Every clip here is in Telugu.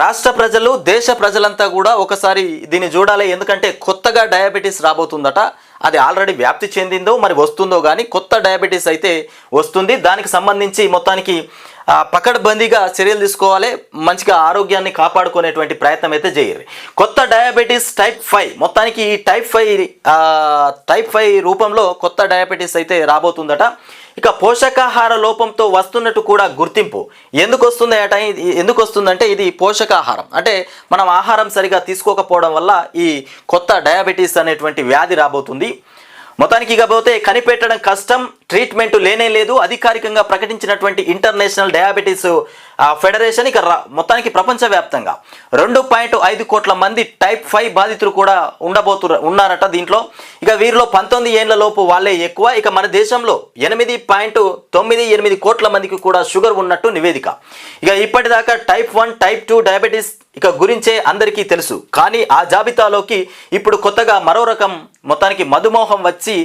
రాష్ట్ర ప్రజలు దేశ ప్రజలంతా కూడా ఒకసారి దీన్ని చూడాలి. ఎందుకంటే కొత్తగా డయాబెటీస్ రాబోతుందట. అది ఆల్రెడీ వ్యాప్తి చెందిందో మరి వస్తుందో కానీ కొత్త డయాబెటీస్ అయితే వస్తుంది. దానికి సంబంధించి మొత్తానికి పకడ్బందీగా చర్యలు తీసుకోవాలి మంచిగా ఆరోగ్యాన్ని కాపాడుకునేటువంటి ప్రయత్నం అయితే చేయాలి కొత్త డయాబెటీస్ టైప్ ఫైవ్ మొత్తానికి ఈ టైప్ ఫైవ్ టైప్ ఫైవ్ రూపంలో కొత్త డయాబెటీస్ అయితే రాబోతుందట. ఇక పోషకాహార లోపంతో వస్తున్నట్టు కూడా గుర్తింపు. ఎందుకు వస్తుంది అట ఎందుకు వస్తుందంటే ఇది పోషకాహారం. అంటే మనం ఆహారం సరిగా తీసుకోకపోవడం వల్ల ఈ కొత్త డయాబెటీస్ అనేటువంటి వ్యాధి రాబోతుంది. మొత్తానికి ఇకపోతే కనిపెట్టడం కష్టం ట్రీట్మెంట్ లేనే లేదు అధికారికంగా ప్రకటించినటువంటి ఇంటర్నేషనల్ డయాబెటీస్ ఫెడరేషన్ ఇక మొత్తానికి ప్రపంచవ్యాప్తంగా. రెండు పాయింట్ ఐదు కోట్ల మంది టైప్ ఫైవ్ బాధితులు కూడా ఉండబోతు ఉన్నారట దీంట్లో. ఇక వీరిలో పంతొమ్మిది ఏళ్ళ లోపు వాళ్ళే ఎక్కువ. ఇక మన దేశంలో ఎనిమిది పాయింట్ తొమ్మిది ఎనిమిది కోట్ల మందికి కూడా షుగర్ ఉన్నట్టు నివేదిక. ఇక ఇప్పటిదాకా type one type two diabetes ఇక గురించే అందరికీ తెలుసు. కానీ ఆ జాబితాలోకి ఇప్పుడు కొత్తగా మరో రకం మొత్తానికి మధుమోహం వచ్చి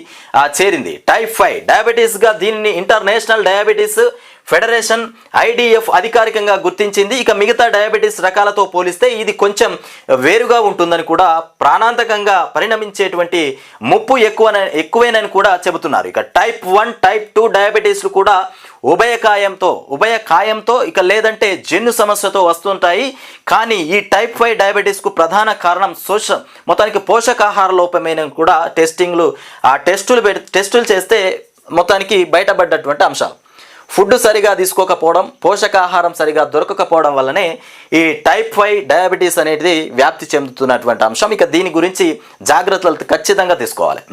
చేరింది. టైప్ ఫైవ్ డయాబెటీస్గా దీనిని ఇంటర్నేషనల్ డయాబెటీస్ ఫెడరేషన్ ఐడిఎఫ్ అధికారికంగా గుర్తించింది. ఇక మిగతా డయాబెటీస్ రకాలతో పోలిస్తే ఇది కొంచెం వేరుగా ఉంటుందని కూడా ప్రాణాంతకంగా పరిణమించేటువంటి ముప్పు ఎక్కువ ఎక్కువేనని కూడా చెబుతున్నారు. ఇక టైప్ వన్ టైప్ టూ డయాబెటీస్లు కూడా ఉభయకాయంతో ఉభయకాయంతో ఇక లేదంటే జన్ను సమస్యతో వస్తుంటాయి. కానీ ఈ టైప్ ఫైవ్ డయాబెటీస్కు ప్రధాన కారణం సోష మొత్తానికి పోషకాహార లోపమైన కూడా టెస్టింగ్లు ఆ టెస్టులు పెడి టెస్టులు చేస్తే మొత్తానికి బయటపడ్డటువంటి అంశాలు. ఫుడ్ సరిగా తీసుకోకపోవడం పోషకాహారం సరిగా దొరకకపోవడం వల్లనే ఈ టైప్ ఫైవ్ డయాబెటీస్ అనేది వ్యాప్తి చెందుతున్నటువంటి అంశం. ఇక దీని గురించి జాగ్రత్తలు ఖచ్చితంగా తీసుకోవాలి.